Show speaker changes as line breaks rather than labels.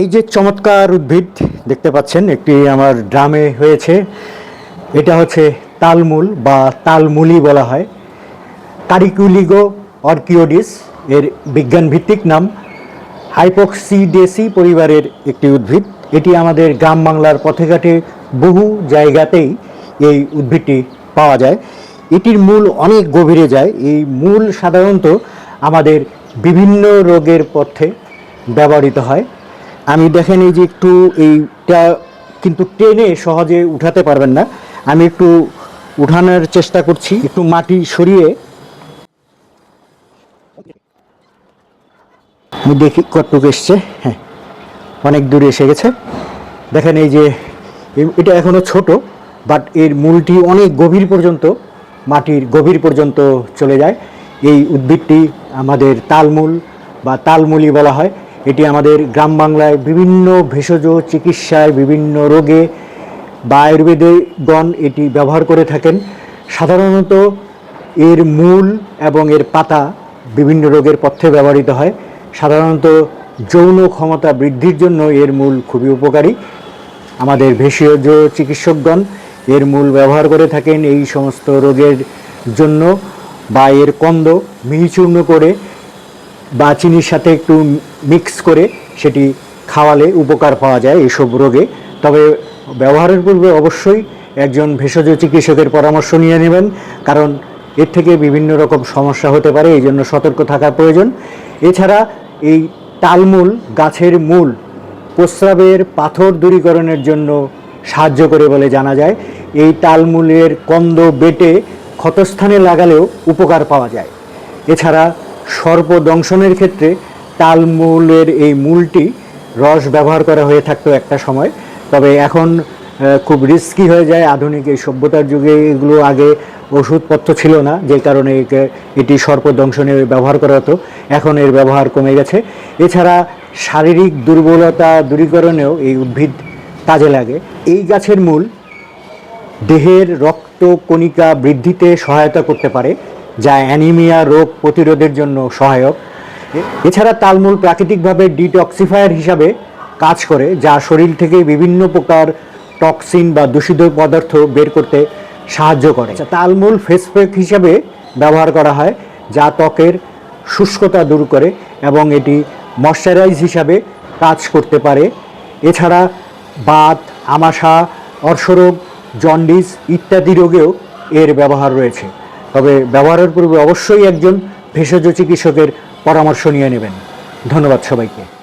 এই যে চমৎকার উদ্ভিদ দেখতে পাচ্ছেন, একটি আমার ড্রামে হয়েছে। এটা হচ্ছে তালমূল বা তালমুলি বলা হয়। কারিকুলিগো অর্কিওডিস, এর বিজ্ঞান ভিত্তিক নাম হাইপক্সিডেসি পরিবারের একটি উদ্ভিদ। এটি আমাদের গ্রাম বাংলার পথে ঘাটে বহু জায়গাতেই এই উদ্ভিদটি পাওয়া যায়। এটির মূল অনেক গভীরে যায়। এই মূল সাধারণত আমাদের বিভিন্ন রোগের পথে ব্যবহৃত হয়। আমি দেখেন এই যে একটু এইটা কিন্তু টেনে সহজে উঠাতে পারবেন না। আমি একটু উঠানোর চেষ্টা করছি, একটু মাটি সরিয়ে। আমি দেখি কতটুকু এসছে। হ্যাঁ অনেক দূরে এসে গেছে। দেখেন এই যে, এটা এখনও ছোট বাট এর মূলটি অনেক গভীর পর্যন্ত, মাটির গভীর পর্যন্ত চলে যায়। এই উদ্ভিদটি আমাদের তালমূল বা তালমূলি বলা হয়। এটি আমাদের গ্রাম বাংলায় বিভিন্ন ভেষজ চিকিৎসায় বিভিন্ন রোগে বা আয়ুর্বেদে গণ এটি ব্যবহার করে থাকেন। সাধারণত এর মূল এবং এর পাতা বিভিন্ন রোগের পথ্যে ব্যবহৃত হয়। সাধারণত যৌন ক্ষমতা বৃদ্ধির জন্য এর মূল খুবই উপকারী। আমাদের ভেষজ চিকিৎসকগণ এর মূল ব্যবহার করে থাকেন এই সমস্ত রোগের জন্য বা এর কন্দ মিহিচূর্ণ করে বা চিনির সাথে একটু মিক্স করে সেটি খাওয়ালে উপকার পাওয়া যায় এইসব রোগে। তবে ব্যবহারের পূর্বে অবশ্যই একজন ভেষজ চিকিৎসকের পরামর্শ নিয়ে নেবেন, কারণ এর থেকে বিভিন্ন রকম সমস্যা হতে পারে, এই জন্য সতর্ক থাকার প্রয়োজন। এছাড়া এই তালমূল, গাছের মূল, প্রস্রাবের পাথর দূরীকরণের জন্য সাহায্য করে বলে জানা যায়। এই তালমূলের কন্দ বেটে ক্ষতস্থানে লাগালেও উপকার পাওয়া যায়। এছাড়া সর্প দংশনের ক্ষেত্রে তালমূলের এই মূলটি রস ব্যবহার করা হয়ে থাকতো একটা সময়। তবে এখন খুব রিস্কি হয়ে যায় আধুনিক এই সভ্যতার যুগে। এগুলো আগে ওষুধপত্র ছিল না, যে কারণে এটি সর্প দংশনে ব্যবহার করা হতো। এখন এর ব্যবহার কমে গেছে। এছাড়া শারীরিক দুর্বলতা দূরীকরণেও এই উদ্ভিদ কাজে লাগে। এই গাছের মূল দেহের রক্ত কণিকা বৃদ্ধিতে সহায়তা করতে পারে। যা অ্যানিমিয়া রোগ প্রতিরোধের জন্য সহায়ক। এছাড়া তালমূল প্রাকৃতিকভাবে ডিটক্সিফায়ার হিসাবে কাজ করে যা শরীর থেকে বিভিন্ন প্রকার টক্সিন বা দূষিত পদার্থ বের করতে সাহায্য করে। আচ্ছা, তালমূল ফেস প্যাক হিসাবে ব্যবহার করা হয় যা ত্বকের শুষ্কতা দূর করে এবং এটি ময়শ্চারাইজ হিসাবে কাজ করতে পারে। এছাড়া বাত আমাশা অর্শরোগ জন্ডিস ইত্যাদি রোগেও এর ব্যবহার রয়েছে। তবে ব্যবহারের পূর্বে অবশ্যই একজন ভেষজ চিকিৎসকের পরামর্শ নিয়ে নেবেন। ধন্যবাদ সবাইকে।